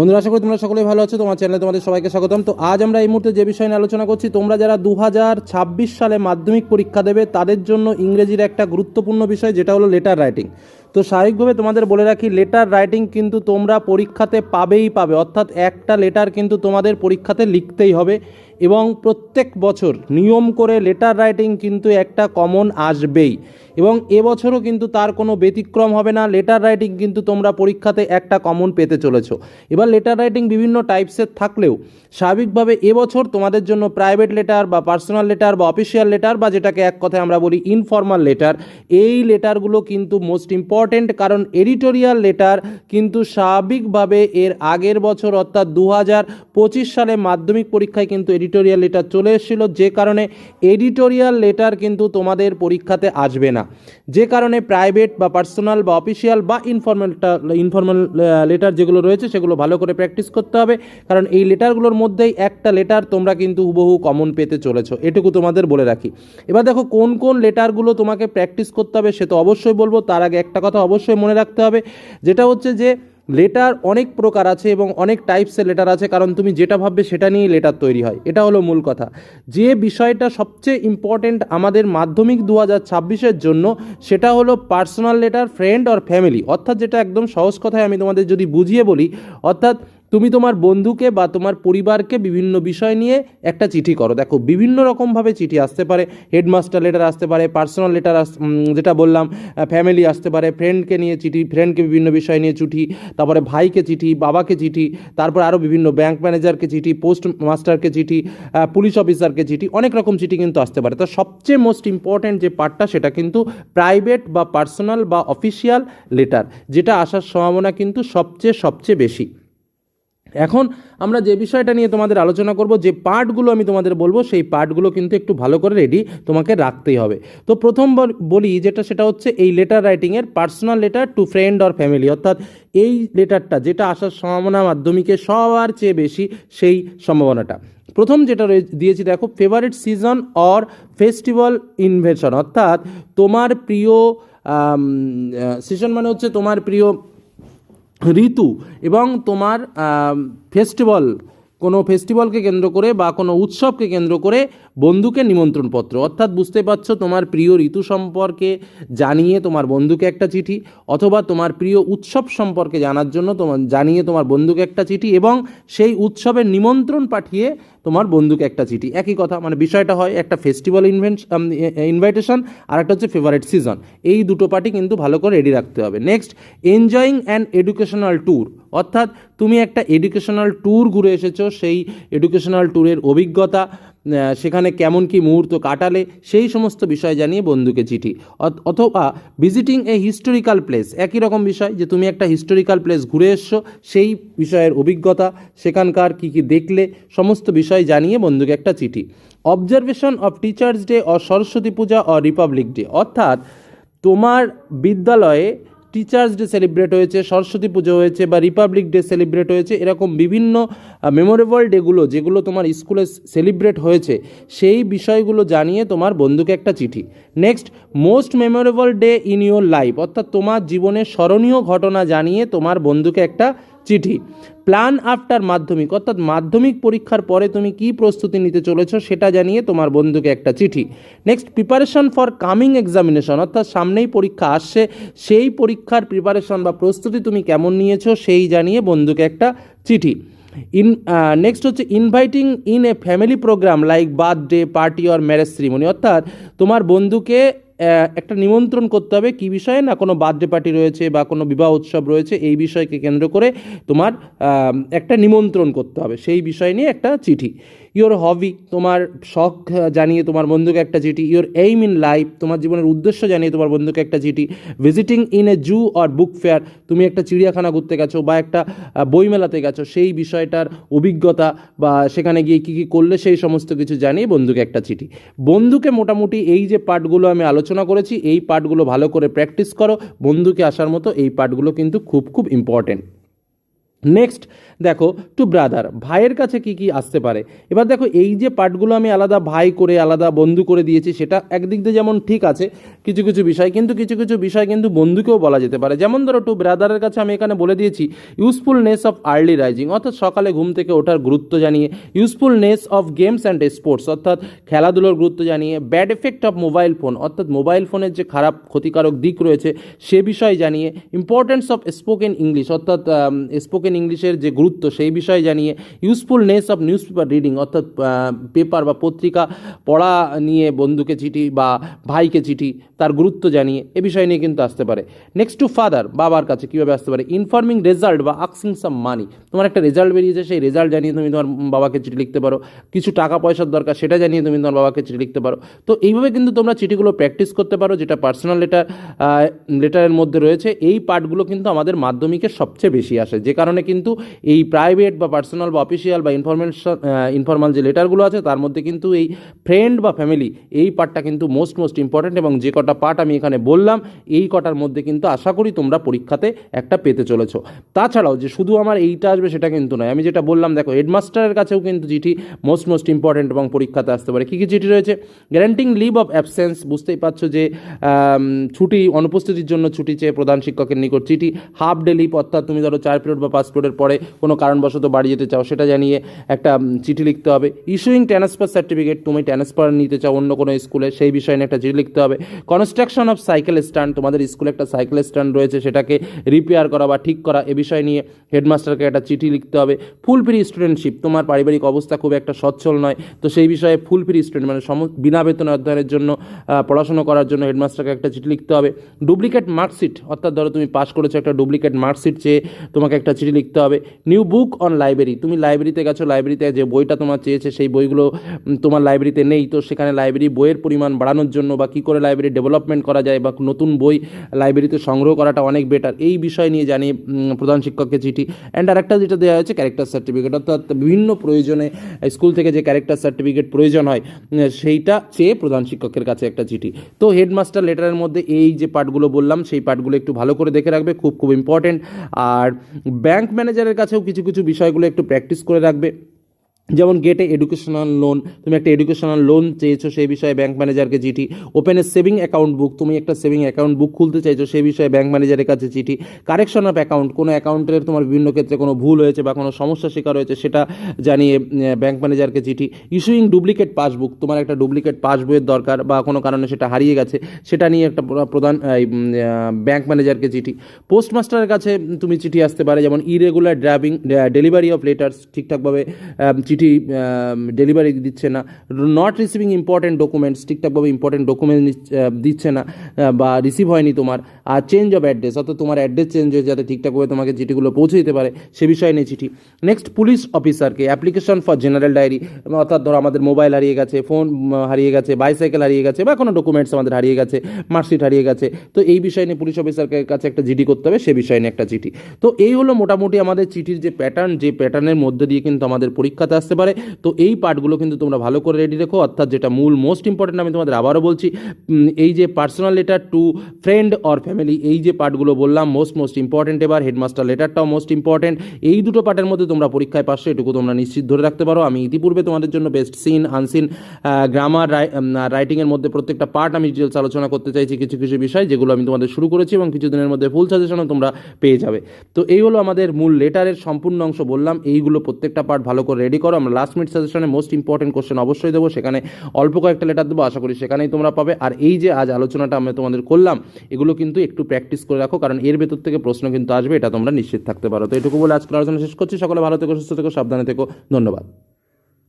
বন্ধুরা, আশা করি তোমরা সকলেই ভালো আছো। তোমার চ্যানেলে তোমাদের সবাইকে স্বাগতম। তো আজ আমরা এই মুহূর্তে যে বিষয় নিয়ে আলোচনা করছি, তোমরা যারা দু হাজার ছাব্বিশ সালে মাধ্যমিক পরীক্ষা দেবে, তাদের জন্য ইংরেজির একটা গুরুত্বপূর্ণ বিষয়, যেটা হলো লেটার রাইটিং তো স্বাভাবিকভাবে তোমাদের বলে রাখি লেটার রাইটিং কিন্তু তোমরা পরীক্ষাতে পাবেই পাবে। অর্থাৎ একটা লেটার কিন্তু তোমাদের পরীক্ষাতে লিখতেই হবে। এবং প্রত্যেক বছর নিয়ম করে লেটার রাইটিং কিন্তু একটা কমন আসবেই। এবং এবছরও কিন্তু তার কোনো ব্যতিক্রম হবে না। লেটার রাইটিং কিন্তু তোমরা পরীক্ষাতে একটা কমন পেতে চলেছো। এবার লেটার রাইটিং বিভিন্ন টাইপসের থাকলেও স্বাভাবিকভাবে এবছর তোমাদের জন্য প্রাইভেট লেটার বা পার্সোনাল লেটার বা অফিসিয়াল লেটার বা যেটাকে এক কথায় আমরা বলি ইনফর্মাল লেটার এই লেটারগুলো কিন্তু মোস্ট ইম্পর্টেন্ট কারণ এডিটোরিয়াল লেটার কিন্তু স্বাভাবিকভাবে এর আগের বছর অর্থাৎ দু হাজার পঁচিশ সালে মাধ্যমিক পরীক্ষায় কিন্তু এডিটোরিয়াল লেটার চলে এসেছিল, যে কারণে এডিটোরিয়াল লেটার কিন্তু তোমাদের পরীক্ষাতে আসবে না। যে কারণে প্রাইভেট বা পার্সোনাল বা অফিসিয়াল বা ইনফর্মাল ইনফর্মাল লেটার যেগুলো রয়েছে সেগুলো ভালো করে প্র্যাকটিস করতে হবে। কারণ এই লেটারগুলোর মধ্যেই একটা লেটার তোমরা কিন্তু হুবহু কমন পেতে চলেছো। এটুকু তোমাদের বলে রাখি। এবার দেখো, কোন কোন লেটারগুলো তোমাকে প্র্যাকটিস করতে হবে সে তো অবশ্যই বলব। তার আগে একটা কথা অবশ্যই মনে রাখতে হবে। যেটা হচ্ছে যে লেটার অনেক প্রকার আছে এবং অনেক টাইপসের লেটার আছে, কারণ তুমি যেটা ভাববে সেটা নিয়েই লেটার তৈরি হয়। এটা হলো মূল কথা। যে বিষয়টা সবচেয়ে ইম্পর্টেন্ট আমাদের মাধ্যমিক দু হাজার ছাব্বিশের জন্য, সেটা হলো personal letter friend or family অর্থাৎ যেটা একদম সহজ কথায় আমি তোমাদের যদি বুঝিয়ে বলি, অর্থাৎ তুমি তোমার বন্ধুকে বা তোমার পরিবারকে বিভিন্ন বিষয় নিয়ে একটা চিঠি করো। দেখো, বিভিন্ন রকমভাবে চিঠি আসতে পারে। হেডমাস্টার লেটার আসতে পারে পার্সোনাল লেটার যেটা বললাম ফ্যামিলি আসতে পারে ফ্রেন্ডকে নিয়ে চিঠি ফ্রেন্ডকে বিভিন্ন বিষয় নিয়ে চিঠি, তারপরে ভাইকে চিঠি, বাবাকে চিঠি, তারপর আরও বিভিন্ন ব্যাংক ম্যানেজারকে চিঠি পোস্ট মাস্টারকে চিঠি পুলিশ অফিসারকে চিঠি, অনেক রকম চিঠি কিন্তু আসতে পারে। তো সবচেয়ে মোস্ট ইম্পর্ট্যান্ট যে পার্টটা সেটা কিন্তু প্রাইভেট বা পার্সোনাল বা অফিসিয়াল লেটার যেটা আসার সম্ভাবনা কিন্তু সবচেয়ে সবচেয়ে বেশি। এখন আমরা যে বিষয়টা নিয়ে তোমাদের আলোচনা করব, যে পার্টগুলো আমি তোমাদের বলব, সেই পার্টগুলো কিন্তু একটু ভালো করে রেডি তোমাকে রাখতেই হবে। তো প্রথম বলি যেটা, সেটা হচ্ছে এই letter রাইটিংয়ের personal letter to friend or family অর্থাৎ এই লেটারটা যেটা আসার সম্ভাবনা মাধ্যমিকে সবার চেয়ে বেশি, সেই সম্ভাবনাটা। প্রথম যেটা দিয়েছি, দেখো favourite season or festival invasion অর্থাৎ তোমার প্রিয় সিজন মানে হচ্ছে তোমার প্রিয় ঋতু এবং তোমার ফেস্টিভ্যাল কোনো ফেস্টিভ্যালকে কেন্দ্র করে বা কোনো উৎসবকে কেন্দ্র করে বন্ধুকে নিমন্ত্রণপত্র। অর্থাৎ বুঝতে পারছ, তোমার প্রিয় ঋতু সম্পর্কে জানিয়ে তোমার বন্ধুকে একটা চিঠি, অথবা তোমার প্রিয় উৎসব সম্পর্কে জানার জন্য তোমার, জানিয়ে তোমার বন্ধুকে একটা চিঠি, এবং সেই উৎসবের নিমন্ত্রণ পাঠিয়ে তোমার বন্ধুকে একটা চিঠি। একই কথা মানে বিষয়টা হয় একটা ফেস্টিভ্যাল ইনভেন্ট ইনভাইটেশন আর একটা হচ্ছে ফেভারিট সিজন এই দুটো পার্টি কিন্তু ভালো করে রেডি রাখতে হবে। Next enjoying and educational tour অর্থাৎ তুমি একটা এডুকেশনাল ট্যুর ঘুরে এসেছ সেই এডুকেশনাল ট্যুরের অভিজ্ঞতা সেখানে কেমন কি মুহূর্ত কাটালে, সেই সমস্ত বিষয় জানিয়ে বন্ধুকে চিঠি। অথ- অথবা ভিজিটিং এ হিস্টোরিক্যাল প্লেস একই রকম বিষয় যে তুমি একটা হিস্টোরিক্যাল প্লেস ঘুরে এসছো, সেই বিষয়ের অভিজ্ঞতা, সেখানকার কী কী দেখলে, সমস্ত বিষয় জানিয়ে বন্ধুকে একটা চিঠি। Observation of teachers day or Saraswati puja or republic day অর্থাৎ তোমার বিদ্যালয়ে টিচার্স ডে সেলিব্রেট হয়েছে, সরস্বতী পুজো হয়েছে বা রিপাবলিক ডে সেলিব্রেট হয়েছে, এরকম বিভিন্ন মেমোরেবল ডেগুলো যেগুলো তোমার স্কুলে সেলিব্রেট হয়েছে, সেই বিষয়গুলো জানিয়ে তোমার বন্ধুকে একটা চিঠি। Next most memorable day in your life অর্থাৎ তোমার জীবনের স্মরণীয় ঘটনা জানিয়ে তোমার বন্ধুকে একটা চিঠি। প্ল্যান আফটার মাধ্যমিক। অর্থাৎ মাধ্যমিক পরীক্ষার পরে তুমি কি প্রস্তুতি নিতে চলেছো সেটা জানিয়ে তোমার বন্ধুকে একটা চিঠি। Next preparation for coming examination অর্থাৎ সামনেই পরীক্ষা আসছে, সেই পরীক্ষার প্রিপারেশন বা প্রস্তুতি তুমি কেমন নিয়েছো সেই জানিয়ে বন্ধুকে একটা চিঠি। ইন নেক্সট হচ্ছে inviting in a family programme like birthday party or marriage ceremony অর্থাৎ তোমার বন্ধুকে একটা নিমন্ত্রণ করতে হবে কী বিষয়ে? না কোনো বার্থডে পার্টি রয়েছে বা কোনো বিবাহ উৎসব রয়েছে, এই বিষয়কে কেন্দ্র করে তোমার একটা নিমন্ত্রণ করতে হবে। সেই বিষয় নিয়ে একটা চিঠি। ইওর হবি তোমার শখ জানিয়ে তোমার বন্ধুকে একটা চিঠি ইওর এইম ইন লাইফ তোমার জীবনের উদ্দেশ্য জানিয়ে তোমার বন্ধুকে একটা চিঠি visiting in a zoo or book fair তুমি একটা চিড়িয়াখানা ঘুরতে গেছো বা একটা বইমেলাতে গেছো, সেই বিষয়টার অভিজ্ঞতা বা সেখানে গিয়ে কী কী করলে সেই সমস্ত কিছু জানিয়ে বন্ধুকে একটা চিঠি। বন্ধুকে মোটামুটি এই যে পার্টগুলো আমি আলোচনা করেছি, এই পার্টগুলো ভালো করে প্র্যাকটিস করো, বন্ধুকে আসার মতো এই পার্টগুলো কিন্তু খুব খুব ইম্পর্টেন্ট নেক্সট দেখো টু ব্রাদার ভাইয়ের কাছে কি কি আসতে পারে? এবার দেখো, এই যে পার্টগুলো আমি আলাদা ভাই করে, আলাদা বন্ধু করে দিয়েছি, সেটা একদিক দিয়ে যেমন ঠিক আছে, কিছু কিছু বিষয়, কিন্তু কিছু কিছু বিষয় কিন্তু বন্ধুকেও বলা যেতে পারে। যেমন ধরো টু ব্রাদারের কাছে আমি এখানে বলে দিয়েছি ইউজফুলনেস অফ আর্লি রাইজিং অর্থাৎ সকালে ঘুম থেকে ওঠার গুরুত্ব জানিয়ে usefulness of games and sports অর্থাৎ খেলাধুলোর গুরুত্ব জানিয়ে bad effect of mobile phone অর্থাৎ মোবাইল ফোনের যে খারাপ, ক্ষতিকারক দিক রয়েছে, সে বিষয়ে জানিয়ে ইম্পর্টেন্স অফ স্পোকেন ইংলিশ অর্থাৎ স্পোকেন ইংলিশের যে গুরুত্ব, সেই বিষয়ে জানিয়ে usefulness of news paper reading অর্থাৎ পেপার বা পত্রিকা পড়া নিয়ে বন্ধুকে চিঠি বা ভাইকে চিঠি তার গুরুত্ব জানিয়ে এ বিষয় নিয়ে কিন্তু আসতে পারে। নেক্সট টু ফাদার বাবার কাছে কীভাবে আসতে পারে? ইনফর্মিং রেজাল্ট বা আক্সিং সাম মানি তোমার একটা রেজাল্ট বেরিয়েছে, সেই রেজাল্ট জানিয়ে তুমি তোমার বাবাকে চিঠি লিখতে পারো। কিছু টাকা পয়সার দরকার, সেটা জানিয়ে তুমি তোমার বাবাকে চিঠি লিখতে পারো। তো এইভাবে কিন্তু তোমরা চিঠিগুলো প্র্যাকটিস করতে পারো, যেটা পার্সোনাল লেটার লেটারের মধ্যে রয়েছে। এই পার্টগুলো কিন্তু আমাদের মাধ্যমিকের সবচেয়ে বেশি আসে। যে কারণে কিন্তু এই প্রাইভেট বা পার্সোনাল বা অফিসিয়াল বা ইনফরমেশন ইনফর্মাল যে লেটারগুলো আছে, তার মধ্যে কিন্তু এই ফ্রেন্ড বা ফ্যামিলি এই পার্টটা কিন্তু মোস্ট মোস্ট ইম্পর্ট্যান্ট এবং যে কটা পার্ট আমি এখানে বললাম, এই কটার মধ্যে কিন্তু আশা করি তোমরা পরীক্ষাতে একটা পেতে চলেছ। তাছাড়াও যে শুধু আমার এইটা আসবে সেটা কিন্তু নয়, আমি যেটা বললাম, দেখো হেডমাস্টারের কাছেও কিন্তু চিঠি মোস্ট মোস্ট ইম্পর্ট্যান্ট এবং পরীক্ষাতে আসতে পারে। কী কী চিঠি রয়েছে? গ্যারান্টিং লিভ অফ অ্যাবসেন্স বুঝতেই পারছ যে ছুটি, অনুপস্থিতির জন্য ছুটি চেয়ে প্রধান শিক্ষকের নিকট চিঠি হাফ ডে লিভ অর্থাৎ তুমি ধরো চার পিরিয়ড বা পাঁচ পিরিয়ডের পরে কোনো কারণবশত বাড়ি যেতে চাও, সেটা জানিয়ে একটা চিঠি লিখতে হবে। ইস্যুইং ট্রান্সফার সার্টিফিকেট তুমি ট্রান্সফার নিতে চাও অন্য কোনো স্কুলে, সেই বিষয়ে নিয়ে একটা চিঠি লিখতে হবে। কনস্ট্রাকশন অফ সাইকেল স্ট্যান্ড তোমাদের স্কুলে একটা সাইকেল স্ট্যান্ড রয়েছে, সেটাকে রিপেয়ার করা বা ঠিক করা, এ বিষয় নিয়ে হেডমাস্টারকে একটা চিঠি লিখতে হবে। ফুল ফ্রি স্টুডেন্টশিপ তোমার পারিবারিক অবস্থা খুব একটা সচ্ছল নয়, তো সেই বিষয়ে ফুল ফ্রি স্টুডেন্ট মানে সম, বিনা বেতনে অধ্যয়নের জন্য পড়াশোনা করার জন্য হেডমাস্টারকে একটা চিঠি লিখতে হবে। ডুপ্লিকেট মার্কশিট অর্থাৎ ধরো তুমি পাস করেছ একটা ডুপ্লিকেট মার্কশিট চেয়ে তোমাকে একটা চিঠি লিখতে হবে। নিউ বুক অন লাইব্রেরি তুমি লাইব্রেরিতে গেছো লাইব্রেরিতে যে বইটা তোমার চেয়েছে সেই বইগুলো তোমার লাইব্রেরিতে নেই। তো সেখানে লাইব্রেরি বইয়ের পরিমাণ বাড়ানোর জন্য বা কী করে লাইব্রেরি ডেভেলপমেন্ট করা যায় বা নতুন বই লাইব্রেরিতে সংগ্রহ করাটা অনেক বেটার এই বিষয় নিয়ে উম, প্রধান শিক্ষককে চিঠি। অ্যান্ড আরেকটা যেটা দেওয়া হয়েছে ক্যারেক্টার সার্টিফিকেট অর্থাৎ বিভিন্ন প্রয়োজনে স্কুল থেকে যে ক্যারেক্টার সার্টিফিকেট প্রয়োজন হয় সেইটা চেয়ে প্রধান শিক্ষকের কাছে একটা চিঠি। তো হেডমাস্টার লেটারের মধ্যে এই যে পার্টগুলো বললাম সেই পার্টগুলো একটু ভালো করে দেখে রাখবে। খুব খুব ইম্পর্টেন্ট আর ব্যাংক ম্যানেজারের কাছেও কিছু কিছু বিষয়গুলো একটু প্র্যাকটিস করে রাখবে। যেমন গেটে এডুকেশনাল লোন তুমি একটা এডুকেশনাল লোন চেয়েছো সেই বিষয়ে ব্যাংক ম্যানেজারকে চিঠি ওপেন সেভিং অ্যাকাউন্ট বুক তুমি একটা সেভিং অ্যাকাউন্ট বুক খুলতে চাইছো সেই বিষয়ে ব্যাংক ম্যানেজারের কাছে চিঠি কারেকশন অফ অ্যাকাউন্ট কোনো অ্যাকাউন্টের তোমার বিভিন্ন ক্ষেত্রে কোনো ভুল হয়েছে বা কোনো সমস্যা শিকার হয়েছে সেটা জানিয়ে ব্যাংক ম্যানেজারকে চিঠি ইস্যুইং ডুপ্লিকেট পাসবুক তোমার একটা ডুপ্লিকেট পাসবইয়ের দরকার বা কোনো কারণে সেটা হারিয়ে গেছে সেটা নিয়ে একটা প্রধান ব্যাংক ম্যানেজারকে চিঠি। পোস্টমাস্টারের কাছে তুমি চিঠি আসতে পারে যেমন irregular driving delivery of letters ঠিকঠাকভাবে আহ, চিঠি ডেলিভারি দিচ্ছে না নট রিসিভিং ইম্পর্টেন্ট ডকুমেন্টস ঠিকঠাকভাবে ইম্পর্টেন্ট ডকুমেন্ট দিচ্ছে না বা রিসিভ হয়নি তোমার, আর চেঞ্জ অফ অ্যাড্রেস অর্থাৎ তোমার অ্যাড্রেস চেঞ্জ হয়ে যাতে ঠিকঠাকভাবে তোমাকে চিঠিগুলো পৌঁছে দিতে পারে, সে বিষয়ে নিয়ে চিঠি। নেক্সট পুলিশ অফিসারকে অ্যাপ্লিকেশন ফর জেনারেল ডায়েরি অর্থাৎ ধরো আমাদের মোবাইল হারিয়ে গেছে ফোন হারিয়ে গেছে বাইসাইকেল হারিয়ে গেছে, বা কোনো ডকুমেন্টস আমাদের হারিয়ে গেছে মার্কশিট হারিয়ে গেছে, তো এই বিষয় নিয়ে পুলিশ অফিসারকে কাছে একটা জিডি করতে হবে, সে বিষয় নিয়ে একটা চিঠি। তো এই হলো মোটামুটি আমাদের চিঠির যে প্যাটার্ন যে প্যাটার্নের মধ্যে দিয়ে কিন্তু আমাদের পরীক্ষাতে আসতে পারে। তো এই পার্টগুলো কিন্তু তোমরা ভালো করে রেডি রেখো। অর্থাৎ যেটা মূল মোস্ট ইম্পর্টেন্ট আমি তোমাদের আবারও বলছি এই যে personal letter to friend or family, এই যে পার্টগুলো বললাম, মোস্ট মোস্ট ইম্পর্টেন্ট এবার, হেডমাস্টার লেটারটাও মোস্ট ইম্পর্টেন্ট। এই দুটো পার্টের মধ্যে তোমরা পরীক্ষায় পাশে এটুকু তোমরা নিশ্চিত ধরে রাখতে পারো। আমি ইতিপূর্বে তোমাদের জন্য বেস্ট সিন, আনসিন গ্রামার রাইটিংয়ের মধ্যে প্রত্যেকটা পার্ট আমি ডিটেলস আলোচনা করতে চাইছি কিছু কিছু বিষয়, যেগুলো আমি তোমাদের শুরু করেছি এবং কিছুদিনের মধ্যে ফুল সাজেশনও তোমরা পেয়ে যাবে। তো এই হলো আমাদের মূল লেটারের সম্পূর্ণ অংশ বললাম। এইগুলো প্রত্যেকটা পার্ট ভালো করে রেডি করো। আমরা লাস্ট মিনিট সাজেশনে মোস্ট ইম্পর্টেন্ট কোশ্চেন অবশ্যই দেবো। সেখানে অল্প কয়েকটা লেটার দেবো, আশা করি সেখানেই তোমরা পাবে। আর এই যে আজ আলোচনাটা আমি তোমাদের করলাম, এগুলো কিন্তু একটু প্র্যাকটিস করে রাখো, কারণ এর ভেতর থেকে প্রশ্ন কিন্তু আসবে, এটা তোমরা নিশ্চিত থাকতে পারো। তো এটুকু বলে আজকের আলোচনা শেষ করছি। সকলে ভালো থেকো, সুস্থ থেকো, সাবধানে থেকো। ধন্যবাদ।